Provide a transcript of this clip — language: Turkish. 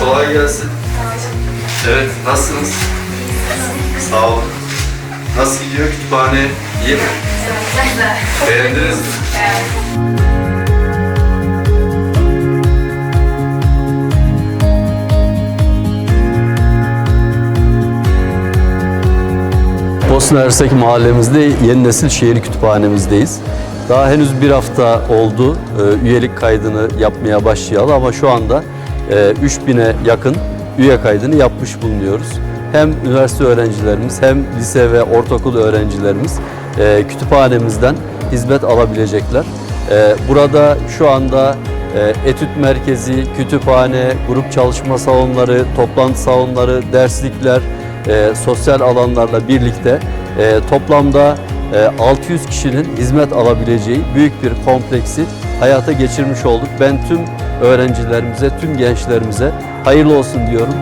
Kolay gelsin. Evet, nasılsınız? Sağ olun. Nasıl gidiyor kütüphane? İyi mi? Beğendiniz mi? Bosna Ersek mahallemizde yeni nesil şehir kütüphanemizdeyiz. Daha henüz bir hafta oldu e, üyelik kaydını yapmaya başlayalı ama şu anda 3000'e yakın üye kaydını yapmış bulunuyoruz. Hem üniversite öğrencilerimiz hem lise ve ortaokul öğrencilerimiz e, kütüphanemizden hizmet alabilecekler. E, Burada şu anda e, etüt merkezi, kütüphane, grup çalışma salonları, toplantı salonları, derslikler, e, sosyal alanlarla birlikte e, toplamda e, 600 kişinin hizmet alabileceği büyük bir kompleksi hayata geçirmiş olduk. Ben tüm öğrencilerimize, tüm gençlerimize hayırlı olsun diyorum.